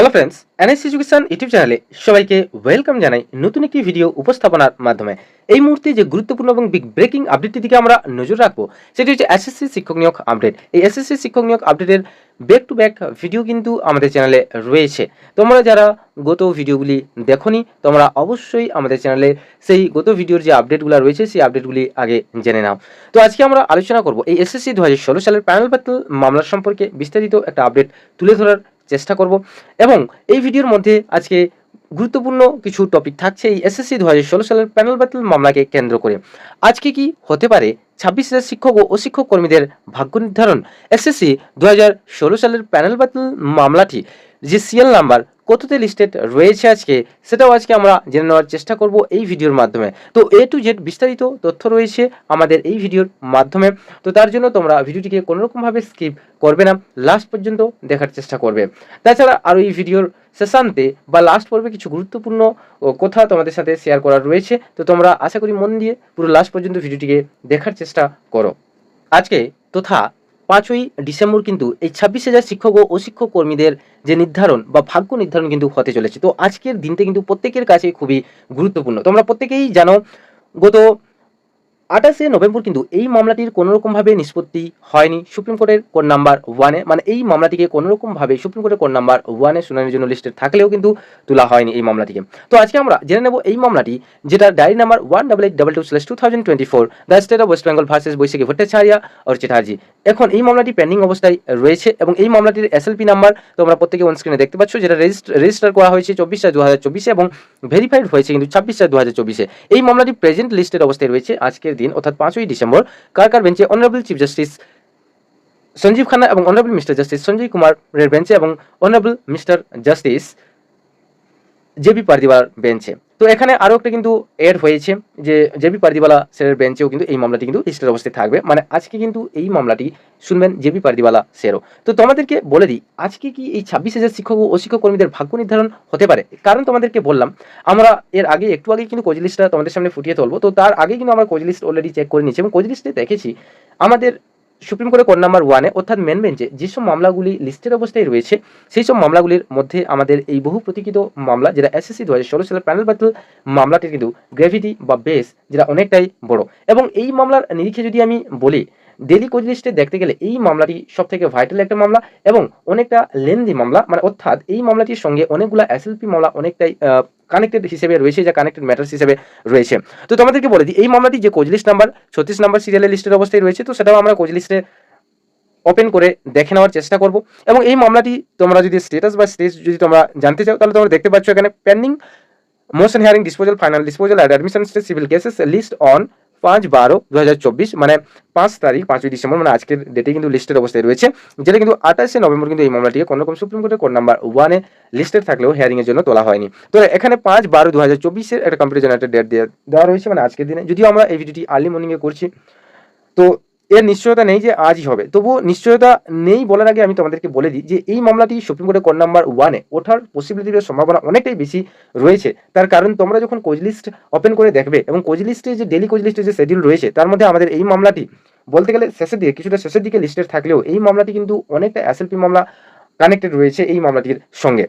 Hello friends NS education YouTube চ্যানেলে সবাইকে welcome জানাই নতুন একটি ভিডিও উপস্থাপনার মাধ্যমে। এই মুহূর্তে যে গুরুত্বপূর্ণ এবং বিগ ব্রেকিং আপডেটটি দিকে আমরা নজর রাখব, সেটি হচ্ছে এসএসসি শিক্ষক নিয়োগ আপডেট এই এসএসসি শিক্ষক নিয়োগ আপডেটের ব্যাক টু ব্যাক ভিডিও কিন্তু আমাদের চ্যানেলে রয়েছে। তোমরা যারা গত ভিডিওগুলি দেখোনি, তোমরা অবশ্যই আমাদের চ্যানেলে সেই গত ভিডিওর যে আপডেটগুলো রয়েছে, সেই আপডেটগুলি আগে জেনে নাও। তো আজকে আমরা আলোচনা করব এই এসএসসি দু হাজার ষোলো সালের প্যানেল ব্যাটল মামলার সম্পর্কে বিস্তারিত একটা আপডেট তুলে ধরার চেষ্টা করব। এবং এই ভিডিওর মধ্যে আজকে গুরুত্বপূর্ণ কিছু টপিক থাকছে এই এসএসসি দু হাজার ষোলো সালের প্যানেল ব্যাটেল মামলাকে কেন্দ্র করে। আজকে কি হতে পারে? ছাব্বিশ হাজার শিক্ষক ও অশিক্ষক কর্মীদের ভাগ্য নির্ধারণ। এসএসসি দু হাজার ষোলো সালের প্যানেল ব্যাটেল মামলাটি যে সিএল নাম্বার কততে লিস্টেড রয়েছে আজকে, সেটাও আজকে আমরা জেনে নেওয়ার চেষ্টা করব এই ভিডিওর মাধ্যমে। তো এ টু জেড বিস্তারিত তথ্য রয়েছে আমাদের এই ভিডিওর মাধ্যমে। তো তার জন্য তোমরা ভিডিওটিকে কোনোরকমভাবে স্কিপ করবে না লাস্ট পর্যন্ত দেখার চেষ্টা করবে। তাছাড়া আরও এই ভিডিওর শেষান্তে বা লাস্ট পর্বে কিছু গুরুত্বপূর্ণ কথা তোমাদের সাথে শেয়ার করার রয়েছে। তো তোমরা আশা করি মন দিয়ে পুরো লাস্ট পর্যন্ত ভিডিওটিকে দেখার চেষ্টা করো। আজকে তথা পাঁচই ডিসেম্বর কিন্তু এই ছাব্বিশ হাজার শিক্ষক ও অশিক্ষক কর্মীদের যে নির্ধারণ বা ভাগ্য নির্ধারণ কিন্তু হতে চলেছে। তো আজকের দিনটা কিন্তু প্রত্যেকের কাছে খুবই গুরুত্বপূর্ণ। তোমরা প্রত্যেকেই জানো, গত আঠাশে নভেম্বর কিন্তু এই মামলাটির কোনোরকমভাবে নিষ্পত্তি হয়নি। সুপ্রিম কোর্টের কোর্ট নাম্বার ওয়ানে মানে এই মামলাটিকে কোনোরকমভাবে সুপ্রিম কোর্টের কোর্ট নাম্বার ওয়ানে শুনানির জন্য লিস্টেড থাকলেও কিন্তু তোলা হয়নি এই মামলাটিকে। তো আজকে আমরা জেনে নেব এই মামলাটি যেটা diary number one double eight double two slash two thousand twenty four, the state of West Bengal versus Baishakhi Bhattacharya আর চ্যাটার্জি এখন এই মামলাটি পেন্ডিং অবস্থায় রয়েছে এবং এই মামলাটির এসএলপি নাম্বার তোমরা প্রত্যেকে অন স্ক্রিনে দেখতে পাচ্ছ, যেটা রেজিস্টার করা হয়েছে চব্বিশ চার দু হাজার চব্বিশে এবং ভেরিফাইড হয়েছে কিন্তু ছাব্বিশ চার দু হাজার চব্বিশে। এই মামলাটি প্রেজেন্ট লিস্টেড অবস্থায় রয়েছে আজকের দিন, অর্থাৎ পাঁচই ডিসেম্বর কারকার কার বেঞ্চে honourable chief justice Sanjiv Khanna এবং অনারেবল মিস্টার জাস্টিস সঞ্জয় কুমারের বেঞ্চে এবং honourable mister justice JB Pardiwala বেঞ্চে। তো এখানে আরও একটা কিন্তু এড হয়েছে যে জেবি পারদিওয়ালা স্যারের বেঞ্চেও কিন্তু এই মামলাটি কিন্তু লিস্টের অবস্থায় থাকবে। মানে আজকে কিন্তু এই মামলাটি শুনবেন জেবি পারদিওয়ালা স্যারও তো তোমাদেরকে বলে দিই, আজকে কি এই ছাব্বিশ হাজার শিক্ষক ও অশিক্ষক কর্মীদের ভাগ্য নির্ধারণ হতে পারে? কারণ তোমাদেরকে বললাম, আমরা এর আগে একটু আগে কিন্তু কোচ লিস্টটা তোমাদের সামনে ফুটিয়ে তুলবো। তো তার আগে কিন্তু আমরা কোচ লিস্ট অলরেডি চেক করে নিয়েছি এবং কোচ লিস্টে দেখেছি, আমাদের সুপ্রিম কোর্টের কোর্ট নাম্বার ওয়ানে অর্থাৎ মেন বেঞ্চে যেসব মামলাগুলি লিস্টের অবস্থায় রয়েছে সেই সব মামলাগুলির মধ্যে আমাদের এই বহু প্রতীক্ষিত মামলা, যেটা এসএসসি দু হাজার ষোলো সালের প্যানেল ব্যাটল মামলাটির কিন্তু গ্রেভিটি বা বেস যেটা অনেকটাই বড়। এবং এই মামলার নিরিখে যদি আমি বলি ডেলি কোচ লিস্টে দেখতে গেলে এই মামলাটি সব থেকে ভাইটাল একটা মামলা এবং অনেকটা লেন্দি মামলা মানে অর্থাৎ এই মামলাটির সঙ্গে অনেকগুলো এসএলপি মামলা অনেকটাই কানেক্টেড হিসেবে রয়েছে, যা কানেক্টেড ম্যাটার্স হিসেবে রয়েছে। তো তোমাদেরকে বলে দিই, এই মামলাটি যে কোজলিস্ট নাম্বার, ছত্রিশ নাম্বার সিরিয়ালের লিস্টের অবস্থায় রয়েছে, তো সেটাও আমরা কোজলিস্টে ওপেন করে দেখে নেওয়ার চেষ্টা করব। এবং এই মামলাটি তোমরা যদি স্টেটাস বা স্টেজ যদি তোমরা জানতে চাও, তাহলে তোমরা দেখতে পাচ্ছ এখানে pending motion hearing disposal final disposal ad admission stage civil cases list on পাঁচ বারো দু মানে পাঁচ তারিখ, পাঁচই ডিসেম্বর মানে আজকের ডেটে কিন্তু লিস্টের অবস্থায় রয়েছে, যেটা কিন্তু আঠাশে নভেম্বর কিন্তু এই মামলাটিকে কোনো রকম সুপ্রিম কোর্টের কোর্ট নাম্বার ওয়ানে লিস্টেড থাকলেও হিয়ারিংয়ের জন্য তোলা হয়নি। তো এখানে পাঁচ বারো দু হাজার চব্বিশের একটা কম্পিউটার জেনারেটেড ডেট দেওয়া রয়েছে মানে আজকের দিনে। যদিও আমরা এই ভিডিওটি আর্লি মর্নিংয়ে করছি, তো এর নিশ্চয়তা নেই যে আজই হবে। তবুও নিশ্চয়তা নেই বলার আগে আমি তোমাদেরকে বলে দিই যে এই মামলাটি সুপ্রিম কোর্টের কোর্ট নাম্বার ওয়ানে ওঠার পসিবিলিটির সম্ভাবনা অনেকটাই বেশি রয়েছে। তার কারণ তোমরা যখন কোচ লিস্ট ওপেন করে দেখবে এবং কোচ লিস্টে যে ডেলি কোচ লিস্টে যে শিডিউল রয়েছে, তার মধ্যে আমাদের এই মামলাটি বলতে গেলে শেষের দিকে, কিছুটা শেষের দিকে লিস্টেড থাকলেও এই মামলাটি কিন্তু অনেকটা এসএলপি মামলা কানেক্টেড রয়েছে এই মামলাটির সঙ্গে।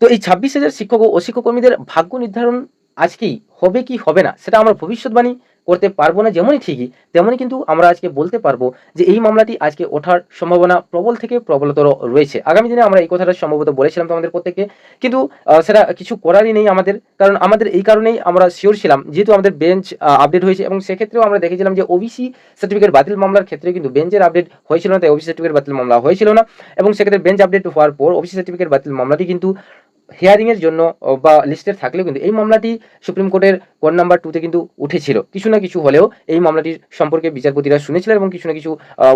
তো এই ছাব্বিশ হাজার শিক্ষক ও অশিক্ষক কর্মীদের ভাগ্য নির্ধারণ আজকেই হবে কি হবে না, সেটা আমার ভবিষ্যৎবাণী। করতে পারব না যেমনই ঠিকই, তেমনই কিন্তু আমরা আজকে বলতে পারব যে এই মামলাটি আজকে ওঠার সম্ভাবনা প্রবল থেকে প্রবলতর রয়েছে। আগামী দিনে আমরা এই কথাটা সম্ভবত বলেছিলাম তোমাদের প্রত্যেককে, কিন্তু সেটা কিছু করারই নেই আমাদের, কারণ আমাদের এই কারণেই আমরা শিওর ছিলাম, যেহেতু আমাদের বেঞ্চ আপডেট হয়েছে এবং সেক্ষেত্রেও আমরা দেখেছিলাম যে ওবিসি সার্টিফিকেট বাতিল মামলার ক্ষেত্রে কিন্তু বেঞ্চের আপডেট হয়েছিল না, তাই ওবিসি সার্টিফিকেট বাতিল মামলা হয়েছিল না। এবং সেক্ষেত্রে বেঞ্চ আপডেট হওয়ার পর ওবিসি সার্টিফিকেট বাতিল মামলাটি কিন্তু হিয়ারিং এর জন্য বা লিস্টেড থাকলেও কিন্তু এই মামলাটি সুপ্রিম কোর্টের কোর্ট নাম্বার টুতে কিন্তু উঠেছিল। কিছু না কিছু হলেও এই মামলাটির সম্পর্কে বিচারপতিরা শুনেছিলেন এবং কিছু না কিছু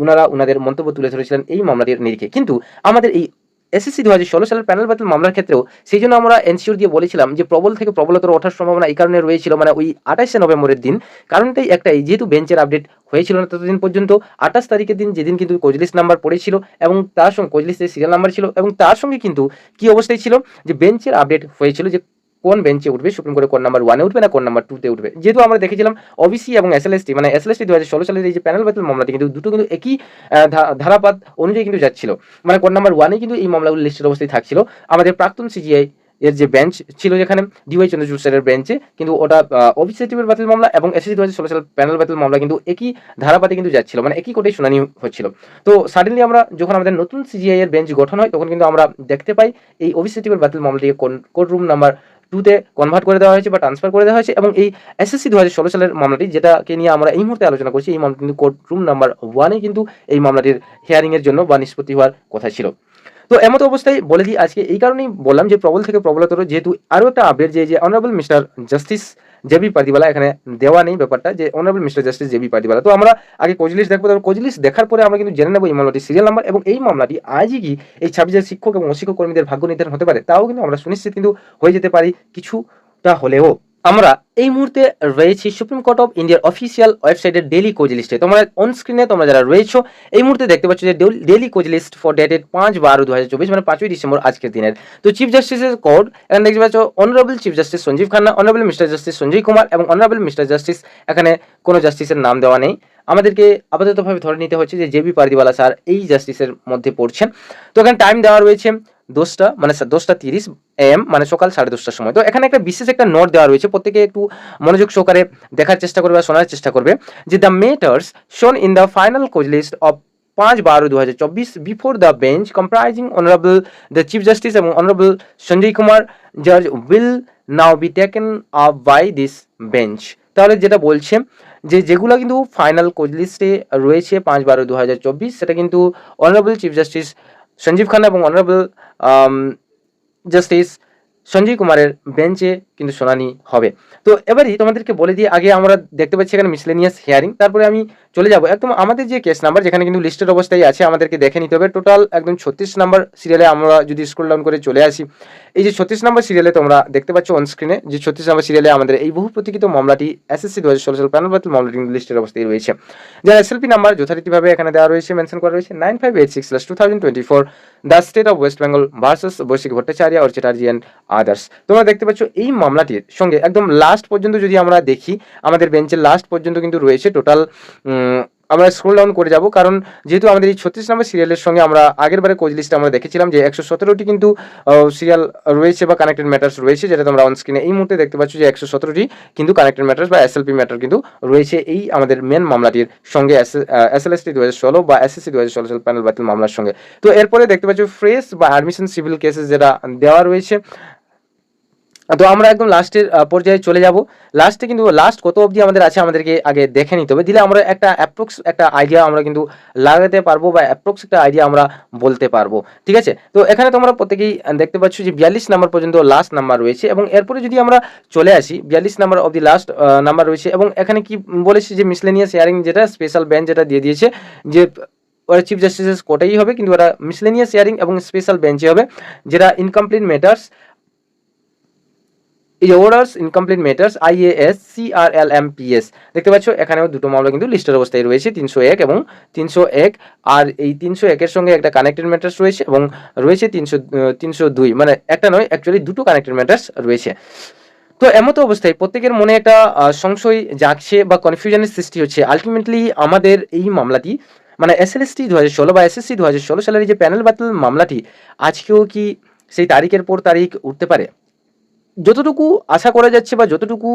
ওনারা ওনাদের মন্তব্য তুলে ধরেছিলেন এই মামলাটির নিরিখে। কিন্তু আমাদের এই এসএসসি দু হাজার ষোলো সালের প্যানেল বাতিল মামলার ক্ষেত্রেও সেই জন্য আমরা এনসিওর দিয়ে বলেছিলাম যে প্রবল থেকে প্রবলতর ওঠার সম্ভাবনা এই কারণে রয়েছিল মানে ওই আঠাশে নভেম্বরের দিন। কারণটাই একটাই, যেহেতু বেঞ্চের আপডেট হয়েছিল না ততদিন পর্যন্ত, আঠাশ তারিখের দিন যেদিন কিন্তু কোজলিস্ট নাম্বার পড়েছিল এবং তার সঙ্গে কোজলিস্টের সিরিয়াল নাম্বার ছিল এবং তার সঙ্গে কিন্তু কি অবস্থায় ছিল? যে বেঞ্চের আপডেট হয়েছিল যে কোন বেঞ্চে উঠবে, সুপ্রিম কোর্টে কোন নাম্বার ওয়ানে উঠবে না কোন নাম্বার টুতে উঠবে? যেহেতু আমরা দেখেছিলাম ওবিসি এবং এসএলএসটি মানে এসএলএসটি দু হাজার ষোলো সালের এই যে প্যানেল ব্যাটেল মামলাটি কিন্তু দুটো কিন্তু একই ধারাপাত অনুযায়ী কিন্তু যাচ্ছিল। মানে কোন নাম্বার ওয়ানে কিন্তু এই মামলাগুলো লিস্টের অবস্থায় থাকছিল। আমাদের প্রাক্তন সিজিআই এর যে বেঞ্চ ছিল যেখানে ডিওয়াই চন্দ্রচূড় স্যারের বেঞ্চে কিন্তু ওটা টিমের বাতিল মামলা এবং এসএসসি দু হাজার ষোলো সাল প্যানেল বাতিল মামলা কিন্তু একই ধারাপাতে কিন্তু যাচ্ছিল। মানে একই কোর্টে শুনানি হচ্ছিল। তো সাডেনলি আমরা যখন আমাদের নতুন সিজিআই এর বেঞ্চ গঠন হয়, তখন কিন্তু আমরা দেখতে পাই এই টিমের বাতিল মামলাটিকে কোর্ট রুম নাম্বার টুতে কনভার্ট করে দেওয়া হয়েছে বা ট্রান্সফার করে দেওয়া হয়েছে এবং এই এসএসসি দু হাজার ষোলো সালের মামলাটি, যেটাকে নিয়ে আমরা এই মুহূর্তে আলোচনা করছি, এই মামলা কিন্তু কোর্ট রুম নাম্বার ওয়ানে কিন্তু এই মামলাটির হিয়ারিংয়ের জন্য বা নিষ্পত্তি হওয়ার কথা ছিল। তো এমতো অবস্থায় বলে দিই, আজকে এই কারণেই বললাম যে প্রবল থেকে প্রবলতর, যেহেতু আরও একটা আপডেট যে যে honourable mister justice JB Pardiwala এখানে দেওয়া নেই ব্যাপারটা, যে honourable mister justice JB Pardiwala তো আমরা আগে কোজলিস দেখব, তারপর কোজলিস দেখার পরে আমরা কিন্তু জেনে নেব এই মামলাটি সিরিয়াল নাম্বার এবং এই মামলাটি আজই কি এই ছাব্বিশের শিক্ষক এবং অশিক্ষক কর্মীদের ভাগ্য নির্ধারণ হতে পারে, তাও কিন্তু আমরা সুনিশ্চিত কিন্তু হয়ে যেতে পারি, কিছুটা হলেও। আমরা এই মুহূর্তে রয়েছি সুপ্রিম কোর্ট অফ ইন্ডিয়ার অফিসিয়াল ওয়েবসাইটের ডেলি কোজ লিস্টে তোমরা অন স্ক্রিনে তোমরা যারা রয়েছো, এই মুহূর্তে দেখতে পাচ্ছ যে ডেলি কোজ লিস্ট ফর ডেটেড পাঁচ বারো দু হাজার চব্বিশ মানে পাঁচই ডিসেম্বর আজকের দিনের। তো চিফ জাস্টিসের কোড এখানে দেখতে পাচ্ছ honourable chief justice Sanjiv Khanna honourable mister justice Sanjay Kumar এবং অনারেবল মিস্টার জাস্টিস এখানে কোনো জাস্টিসের নাম দেওয়া নেই। আমাদেরকে আপাততভাবে ধরে নিতে হচ্ছে যে জেবি পারদিওয়ালা স্যার এই জাস্টিসের মধ্যে পড়ছেন। তো এখানে টাইম দেওয়া রয়েছে দশটা মানে দশটা তিরিশ এম মানে সকাল সাড়ে দশটার সময়। তো এখানে একটা বিশেষ একটা নোট দেওয়া রয়েছে, প্রত্যেকে একটু মনোযোগ সহকারে দেখার চেষ্টা করবে বা শোনার চেষ্টা করবে, যে the matters shown in the final cause list of পাঁচ বারো দু হাজার চব্বিশ before the bench comprising honourable the chief justice এবং অনারেবল সঞ্জয় কুমার জাজ will now be taken up by this bench তাহলে যেটা বলছে, যে যেগুলো কিন্তু ফাইনাল কোচ লিস্টে রয়েছে পাঁচ বারো দু হাজার চব্বিশ, সেটা কিন্তু honourable chief justice Sanjiv Khanna এবং অনারেবল জাস্টিস সঞ্জীব কুমারের বেঞ্চে কিন্তু শুনানি হবে। তো এবারই তোমাদেরকে বলে দিয়ে আগে আমরা দেখতে পাচ্ছি এখানে মিসলেনিয়াস হিয়ারিং তারপরে আমি চলে যাব। একদম আমাদের যে কেস নাম্বার যেখানে কিন্তু লিস্টের অবস্থায় আছে, আমাদেরকে দেখে নিতে হবে। টোটাল একদম ছত্রিশ নাম্বার সিরিয়ালে আমরা যদি স্ক্রল ডাউন করে চলে আসি, এই যে ছত্রিশ নাম্বার সিরিয়ালে তোমরা দেখতে পাচ্ছ অন স্ক্রিনে যে ছত্রিশ নাম্বার সিরিয়ালে আমাদের এই বহু প্রতীক্ষিত মামলাটি এসএসসি দু হাজার ষোলো সাল প্যানেল মামলাটি লিস্টের অবস্থায় রয়েছে। যার এসএলপি নাম্বার যথারীতিভাবে এখানে দেওয়া রয়েছে মেনশন করা রয়েছে nine five eight six two thousand twenty four the state of West Bengal versus Baishakhi Bhattacharya R Chatterjee and others তোমরা দেখতে পাচ্ছ এই মামলাটির সঙ্গে একদম লাস্ট পর্যন্ত যদি আমরা দেখি, আমাদের বেঞ্চের লাস্ট পর্যন্ত কিন্তু রয়েছে টোটাল আমরা স্ক্রোল ডাউন করে যাব। কারণ যেহেতু আমাদের এই ছত্রিশ নম্বর সিরিয়ালের সঙ্গে আমরা আগের বারে কোচ লিস্টে আমরা দেখেছিলাম যে একশো সতেরোটি কিন্তু সিরিয়াল রয়েছে বা কানেক্টেড ম্যাটার্স রয়েছে, যেটা তোমরা অন স্ক্রিনে এই মুহূর্তে দেখতে পাচ্ছ যে একশো সতেরোটি কিন্তু কানেক্টেড ম্যাটার্স বা এসএলপি ম্যাটার কিন্তু রয়েছে এই আমাদের মেন মামলাটির সঙ্গে এসএলএসটি দু হাজার ষোলো বা এসএসসি দু হাজার ষোলো সাল প্যানেল বাতিল মামলার সঙ্গে। তো এরপরে দেখতে পাচ্ছ ফ্রেশ বা অ্যাডমিশন সিভিল কেসেস যেটা দেওয়া রয়েছে তো আমরা একদম লাস্টের পর্যায়ে চলে যাব। লাস্টে কিন্তু লাস্ট কত অবধি আমাদের আছে আমাদেরকে আগে দেখে নিতে হবে। দিলে আমরা একটা অ্যাপ্রক্স একটা আইডিয়া আমরা কিন্তু লাগাতে পারব বা অ্যাপ্রক্স একটা আইডিয়া আমরা বলতে পারব। ঠিক আছে? তো এখানে তোমরা প্রত্যেকেই দেখতে পাচ্ছ যে বিয়াল্লিশ নাম্বার পর্যন্ত লাস্ট নাম্বার রয়েছে এবং এরপরে যদি আমরা চলে আসি, বিয়াল্লিশ number of the last number রয়েছে এবং এখানে কি বলেছি যে মিসলেনিয়াস হেয়ারিং যেটা স্পেশাল বেঞ্চ যেটা দিয়ে দিয়েছে, যে ওরা চিফ জাস্টিসেস কোটাই হবে, কিন্তু ওরা মিসলেনিয়াস হেয়ারিং এবং স্পেশাল বেঞ্চে হবে, যেটা ইনকমপ্লিট ম্যাটার্স এই orders incomplete matters IAS CRLMPS দেখতে পাচ্ছ, এখানেও দুটো মামলা কিন্তু লিস্টের অবস্থায় রয়েছে, তিনশো এক এবং তিনশো এক। আর এই তিনশো একের সঙ্গে একটা কানেক্টেড ম্যাটার্স রয়েছে এবং রয়েছে তিনশো তিনশো দুই। মানে একটা নয় অ্যাকচুয়ালি দুটো কানেক্টেড ম্যাটার্স রয়েছে। তো এমতো অবস্থায় প্রত্যেকের মনে একটা সংশয় জাগছে বা কনফিউশনের সৃষ্টি হচ্ছে। আলটিমেটলি আমাদের এই মামলাটি মানে এসএলএসটি দু হাজার ষোলো বা এসএসসি দু হাজার ষোলো সালের যে প্যানেল বাতিল মামলাটি, আজকেও কি সেই তারিখের পর তারিখ উঠতে পারে? যতটুকু আশা করা যাচ্ছে বা যতটুকু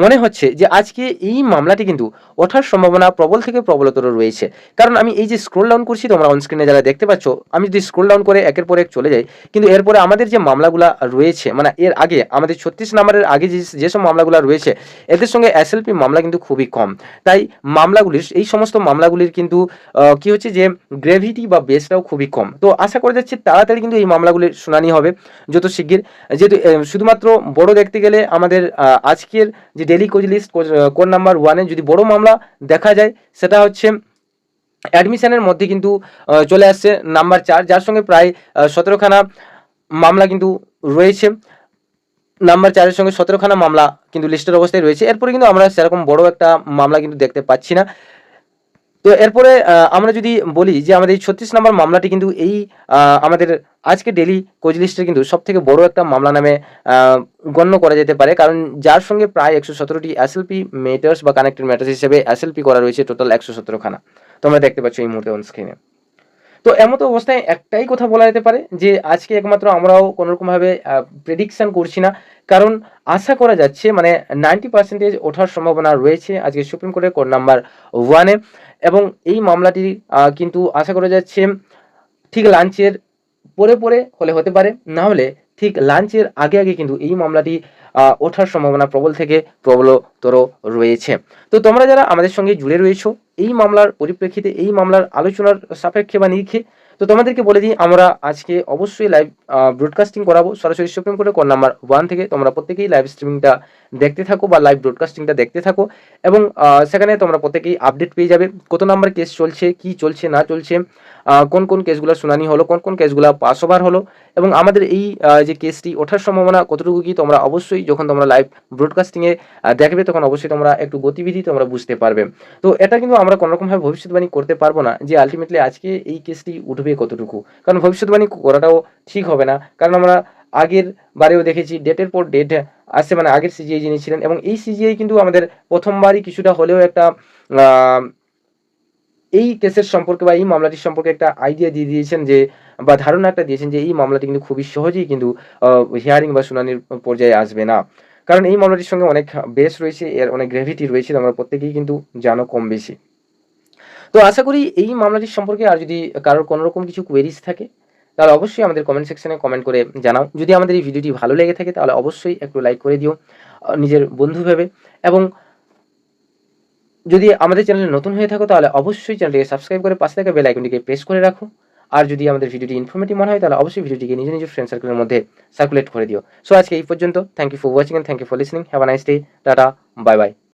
মনে হচ্ছে যে আজকে এই মামলাটি কিন্তু ওঠার সম্ভাবনা প্রবল থেকে প্রবলতর রয়েছে। কারণ আমি এই যে স্ক্রোল ডাউন করছি, তোমরা অনস্ক্রিনে যারা দেখতে পাচ্ছ, আমি যদি স্ক্রোল ডাউন করে একের পর এক চলে যাই, কিন্তু এরপরে আমাদের যে মামলাগুলো রয়েছে মানে এর আগে, আমাদের ছত্রিশ নাম্বারের আগে যে যেসব মামলাগুলো রয়েছে, এদের সঙ্গে এসএলপি মামলা কিন্তু খুবই কম। তাই মামলাগুলির, এই সমস্ত মামলাগুলির কিন্তু কি হচ্ছে যে গ্রেভিটি বা বেসটাও খুবই কম। তো আশা করা যাচ্ছে তাড়াতাড়ি কিন্তু এই মামলাগুলির শুনানি হবে, যত শিগগির। যেহেতু শুধুমাত্র বড় দেখতে গেলে আমাদের আজকের যে ডেলি কোচ লিস্ট কোন নাম্বার ওয়ানে যদি বড় মামলা দেখা যায়, সেটা হচ্ছে অ্যাডমিশনের মধ্যে কিন্তু চলে আসছে নাম্বার চার, যার সঙ্গে প্রায় সতেরোখানা মামলা কিন্তু রয়েছে। নাম্বার চারের সঙ্গে সতেরোখানা মামলা কিন্তু লিস্টের অবস্থায় রয়েছে। এরপরে কিন্তু আমরা সেরকম বড় একটা মামলা কিন্তু দেখতে পাচ্ছি না। তো এরপরে আমরা যদি বলি যে আমাদের এই ছত্রিশ নম্বর মামলাটি কিন্তু এই আমাদের আজকে ডেলি কোচ লিস্টের কিন্তু সব থেকে বড় একটা মামলা নামে গণ্য করা যেতে পারে। কারণ যার সঙ্গে প্রায় একশো সতেরোটি এসএলপি মেটার্স বা কানেক্টেড ম্যাটার্স হিসেবে এসএলপি করা রয়েছে টোটাল একশো সতেরো খানা। তোমরা দেখতে পাচ্ছ এই মুহূর্তে অন স্ক্রিনে তো এমন অবস্থায় একটাই কথা বলা যেতে পারে যে আজকে একমাত্র আমরাও কোনোরকমভাবে প্রেডিকশন করছি না। কারণ আশা করা যাচ্ছে মানে নাইনটি পার্সেন্টেজ ওঠার সম্ভাবনা রয়েছে আজকে সুপ্রিম কোর্টের কোর্ট নাম্বার ওয়ানে এবং এই মামলাটি কিন্তু আশা করা যাচ্ছে ঠিক লাঞ্চের পরে পরে হলে হতে পারে, না হলে ঠিক লাঞ্চের আগে আগে কিন্তু এই মামলাটি ওঠার সম্ভাবনা প্রবল থেকে প্রবলতর রয়েছে। তো তোমরা যারা আমাদের সঙ্গে জুড়ে রয়েছো, এই মামলার পরিপ্রেক্ষিতে, এই মামলার আলোচনার সাপেক্ষে বা নিরিখে, তো তোমাদেরকে বলে দিই, আমরা আজকে অবশ্যই লাইভ ব্রডকাস্টিং করাবো। সরাসরি সুপ্রিম কোর্টের কোন নাম্বার ওয়ান থেকে তোমরা প্রত্যেকেই লাইভ স্ট্রিমিংটা দেখতে থাকো বা লাইভ ব্রডকাস্টিংটা দেখতে থাকো। এবং সেখানে তোমরা প্রত্যেকেই আপডেট পেয়ে যাবে। কত নাম্বার কেস চলছে, কি চলছে, না চলছে কোন কোন কেসগুলো শুনানি হলো, কোন কোন কেসগুলো পাস ওভার হলো। এবং আমাদের এই যে কেসটি ওঠার সম্ভাবনা কতটুকু কি তোমরা অবশ্যই যখন তোমরা লাইভ ব্রডকাস্টিংয়ে দেখবে, তখন অবশ্যই তোমরা একটু গতিবিধি তোমরা বুঝতে পারবে। তো এটা কিন্তু আমরা কোনোরকমভাবে ভবিষ্যৎবাণী করতে পারব না যে আলটিমেটলি আজকে এই কেসটি উঠবে কতটুকু। কারণ ভবিষ্যৎবাণী করাটাও ঠিক হবে না। কারণ আমরা আগের বারেও দেখেছি, ডেটের পর ডেট আসছে মানে আগের সিজিআই যিনি ছিলেন এবং এই সিজিআই কিন্তু আমাদের প্রথমবারই কিছুটা হলেও একটা এই কেসের সম্পর্কে বা এই মামলাটির সম্পর্কে একটা আইডিয়া দিয়ে দিয়েছেন যে, বা ধারণা একটা দিয়েছেন যে এই মামলাটি কিন্তু খুবই সহজেই কিন্তু হিয়ারিং বা শুনানির পর্যায়ে আসবে না। কারণ এই মামলাটির সঙ্গে অনেক বেস রয়েছে, এর অনেক গ্র্যাভিটি রয়েছে তোমরা প্রত্যেকেই কিন্তু জানো কম বেশি। তো আশা করি এই মামলাটির সম্পর্কে আর যদি কারোর কোনোরকম কিছু কোয়েরিজ থাকে তাহলে অবশ্যই আমাদের কমেন্ট সেকশনে কমেন্ট করে জানাও। যদি আমাদের এই ভিডিওটি ভালো লেগে থাকে, তাহলে অবশ্যই একটু লাইক করে দিও নিজের বন্ধু ভেবে। এবং যদি আমাদের চ্যানেলে নতুন হয়ে থাকো, তাহলে অবশ্যই চ্যানেলটিকে সাবস্ক্রাইব করে পাশে থাকা বেল আইকনটিকে প্রেস করে রাখো। আর যদি আমাদের ভিডিওটি ইনফরমেটিভ মনে হয়, তাহলে অবশ্যই ভিডিওটিকে নিজের নিজের ফ্রেন্ড সার্কেলের মধ্যে সার্কুলেট করে দিও। সো আজকে এই পর্যন্ত। Thank you for watching and thank you for listening have a nice day tata bye bye